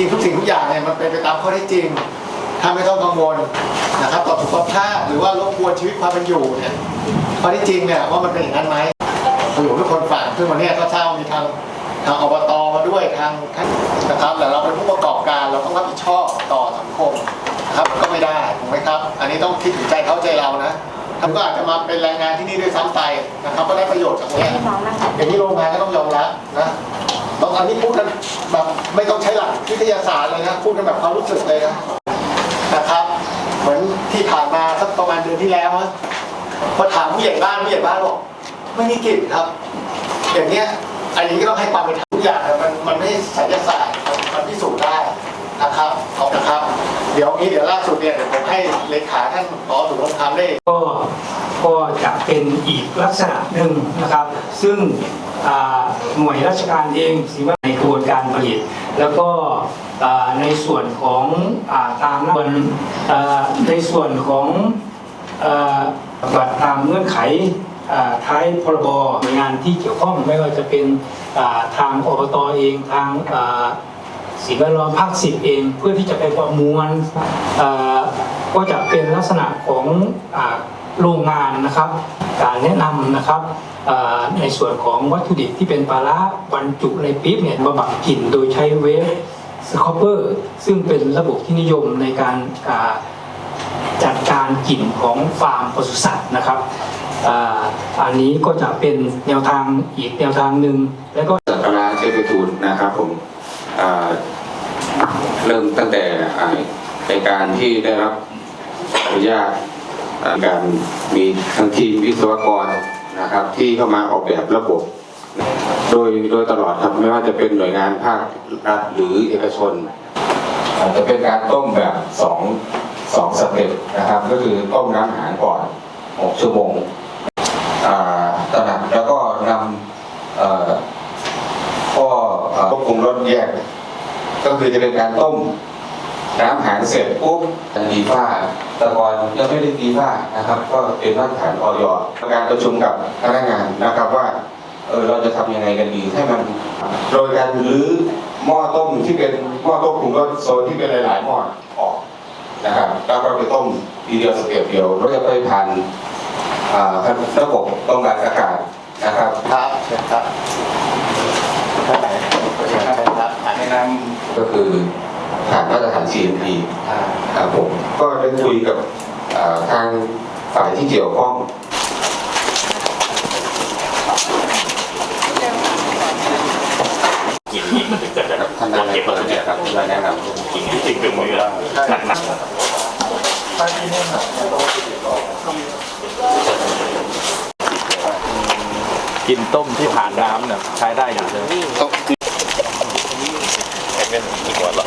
ริงทุกสิ่งทุกอย่างเนี่ยมันเป็นไปตามข้อเท็จจริงถ้าไม่ต้องกังวลนะครับต่อสุขภาพหรือว่ารบกวนชีวิตความเป็นอยู่เนี่ยข้อเท็จจริงเนี่ยว่ามันเป็นอย่างนั้นไหมคุยกับทุกคนฟังซึ่งวันเนี้ยก็เช่ามีทางทางอบตมาด้วยทางท่านนะครับแต่เราเป็นผู้ประกอบการเราต้องรับผิดชอบต่อสังคมนะครับก็ไม่ได้ถูกไหมครับ อันนี้ต้องคิดถึงใจเขาใจเรานะท่านก็อาจจะมาเป็นแรงงานที่นี่ด้วยซ้ำไปนะครับก็ได้ประโยชน์จากเนี้ยอย่างนี้โรงงานก็ต้องยอมรับนะ บางอันนี้พูดกันแบบไม่ต้องใช้หลักวิทยาศาสตร์เลยนะ พูดกันแบบความรู้สึกเลยนะนะครับ เหมือนที่ผ่านมาสักประมาณเดือนที่แล้วพอถามผู้ใหญ่บ้านผู้ใหญ่บ้านบอกไม่มีกลิ่นครับ อย่างเนี้ยอันนี้ก็ต้องให้ความเป็นธรรมทุกอย่างอะมันมันไม่ใช่ไสยศาสตร์มันพิสูจน์ได้นะครับขอบคุณครับ เดี๋ยวนี้เดี๋ยวล่าสุดเนี่ยเดี๋ยวผมให้เลขาท่านขอสุรธรรมได้ก็ ก็จะเป็นอีกลักษณะหนึ่งนะครับ ซึ่งหน่วยราชการเองสิว่าในกระบวนการผลิต แล้วก็ในส่วนของอตามส่วนในส่วนของบัติตามเงื่อนไขท้ายพรบหน่วยงานที่เกี่ยวข้องไม่ว่าจะเป็นทางอบตเองทางสิ่งแวดล้อมภาคสิบเองเพื่อที่จะไปประมวลก็จะเป็นลักษณะของอ โรงงานนะครับ การแนะนำนะครับในส่วนของวัตถุดิบที่เป็นปลาร้าบรรจุในปี๊บเนี่ยบำบัดกลิ่นโดยใช้เวฟสคอปเปอร์ซึ่งเป็นระบบที่นิยมในการาจัดการกลิ่นของฟาร์มปศุสัตว์นะครับอ,อันนี้ก็จะเป็นแนวทางอีกแนวทางหนึ่งแล้วก็สักการะเทพทูลนะครับผมเริ่มตั้งแต่ในการที่ได้รับอนุญาต การมีทั้งทีมวิศวกรนะครับ ที่เข้ามาออกแบบระบบ โดยโดยตลอดครับไม่ว่าจะเป็นหน่วยงานภาครัฐหรือเอกชนอาจจะเป็นการต้มแบบสองสองสเต็ปนะครับ ก็คือต้มน้ำอาหารก่อน 6 ชั่วโมงอ่าตระหนักแล้วก็นำเอ่อควบคุมรสแยก ก็คือจะเป็นการต้มน้ำหารเสร็จปุ๊บดีฟ้า แตะกอนยังไม่ได้ดีฟ้านะครับ ก็เป็นมาตรฐานออยการประชุมกับพนักงานนะครับว่าเออเราจะทำยังไงกันดีให้มันโดยการรื้อหม้อต้มที่เป็นหม้อต้มปรุงรสโซนที่เป็นหลาย ๆ หม้อออกนะครับแล้วก็ไปต้มทีเดียวสเต็ปเดียวแล้วจะไปผ่านอ่าระบบต้มอัดอากาศนะครับครับเชิญครับท่านไหนเชิญครับอ่านในนามก็คือ ผ่านมาตรฐาน CMP อ่าครับผมก็ได้คุยกับอ่าทางฝ่ายที่เกี่ยวข้องกินนี่มันถึงจะได้ท่านนายอำเภอเนี่ยครับที่มาแนะนำกินจริงเป็นมือละหนักหนักกินต้มที่ผ่านน้ำเนี่ยใช้ได้อยู่เลย เงินอีกวันละ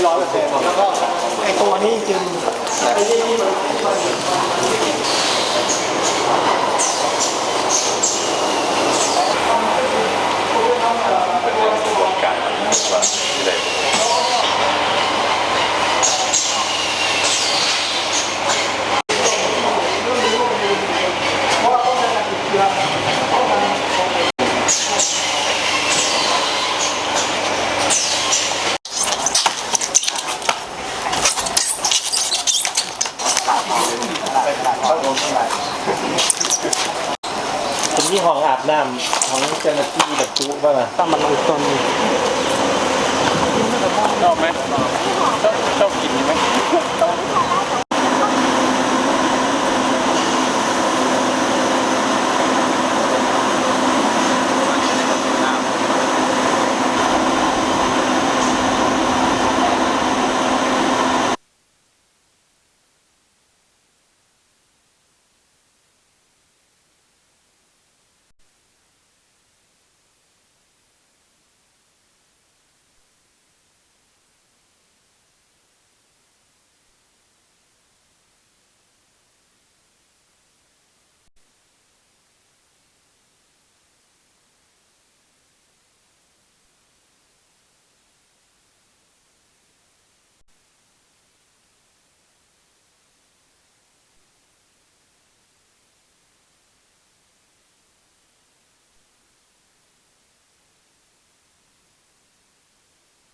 ไม่ร้อยเปอร์เซ็นต์แล้วก็ไอตัวนี้จริงไอ้ที่มันเป็นเรื่องกระบวนการ ที่ใดเป็นยี่ห้ออาบน้ำของเจ้าหน้าที่แบบจุบ้างอะตั้งมันอุดตนชอบไหมชอบชอบกินไหม